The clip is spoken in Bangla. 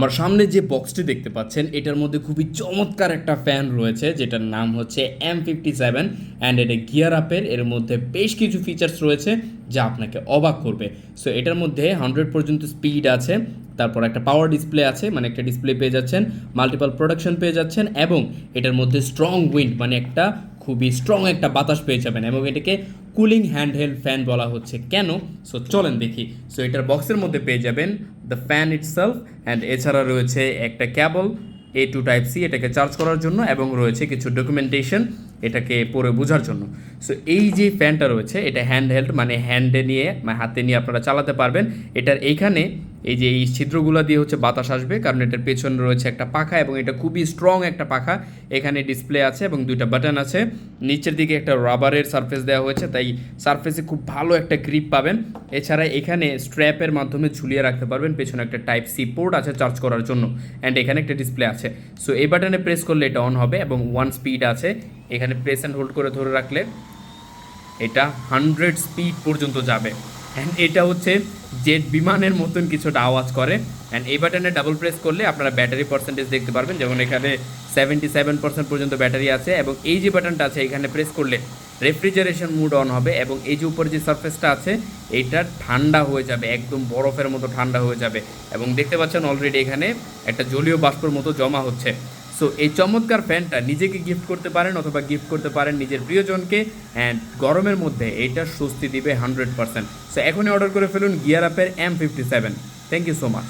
আমার সামনে যে বক্সটি দেখতে পাচ্ছেন, এটার মধ্যে খুবই চমৎকার একটা ফ্যান রয়েছে, যেটার নাম হচ্ছে এম ফিফটি সেভেন অ্যান্ড এটা গিয়ার আপের এর মধ্যে বেশ কিছু ফিচার্স রয়েছে, যা আপনাকে অবাক করবে। সো এটার মধ্যে হান্ড্রেড পর্যন্ত স্পিড আছে, তারপর একটা পাওয়ার ডিসপ্লে আছে মানে একটা ডিসপ্লে পেয়ে যাচ্ছেন মাল্টিপল প্রোডাকশন পেয়ে যাচ্ছেন, এবং এটার মধ্যে স্ট্রং উইন্ড মানে একটা খুবই স্ট্রং একটা বাতাস পেয়ে যাবেন এবং এটাকে কুলিং হ্যান্ডহেল্ড ফ্যান বলা হচ্ছে। কেন? সো চলেন দেখি। সো এটার বক্সের মধ্যে পেয়ে যাবেন দ্য ফ্যান ইটসেলফ অ্যান্ড এছাড়া রয়েছে একটা cable A to type C এটাকে চার্জ করার জন্য এবং রয়েছে কিছু ডকুমেন্টেশন এটাকে পরে বোঝার জন্য। সো এই যে ফ্যানটা রয়েছে, এটা হ্যান্ড হেল্ড মানে হ্যান্ডে নিয়ে মানে হাতে নিয়ে আপনারা চালাতে পারবেন। এটার এইখানে এই যে এই ছিদ্রগুলো দিয়ে হচ্ছে বাতাস আসবে, কারণ এটার পেছনে রয়েছে একটা পাখা এবং এটা খুবই স্ট্রং একটা পাখা। এখানে ডিসপ্লে আছে এবং দুইটা বাটন আছে। নিচের দিকে একটা রাবারের সারফেস দেওয়া হয়েছে, তাই সারফেসে খুব ভালো একটা গ্রিপ পাবেন। এছাড়া এখানে স্ট্র্যাপের মাধ্যমে ঝুলিয়ে রাখতে পারবেন, পেছনে একটা টাইপ সি পোর্ট আছে চার্জ করার জন্য। অ্যান্ড এখানে একটা ডিসপ্লে আছে। সো এই বাটনে প্রেস করলে এটা অন হবে এবং ওয়ান স্পিড আছে। এখানে প্রেস অ্যান্ড হোল্ড করে ধরে রাখলে এটা হান্ড্রেড স্পিড পর্যন্ত যাবে। অ্যান্ড এটা হচ্ছে জেট বিমানের মতন কিছুটা আওয়াজ করে। অ্যান্ড এই বাটনে ডাবল প্রেস করলে আপনারা ব্যাটারি পার্সেন্টেজ দেখতে পারবেন। যেমন এখানে সেভেন্টি সেভেন পার্সেন্ট পর্যন্ত ব্যাটারি আছে এবং এই যে বাটনটা আছে, এখানে প্রেস করলে রেফ্রিজারেশন মুড অন হবে এবং এই যে উপরে যে সারফেসটা আছে এইটা ঠান্ডা হয়ে যাবে, একদম বরফের মতো ঠান্ডা হয়ে যাবে। এবং দেখতে পাচ্ছেন অলরেডি এখানে একটা জলীয় বাষ্পর মতো জমা হচ্ছে। সো এই চমৎকার ফ্যানটা নিজেকে গিফট করতে পারেন অথবা গিফট করতে পারেন নিজের প্রিয়জনকে অ্যান্ড গরমের মধ্যে এটা স্বস্তি দিবে হান্ড্রেড পার্সেন্ট সো এখনই অর্ডার করে ফেলুন গিয়ার আপের M fifty seven thank you so much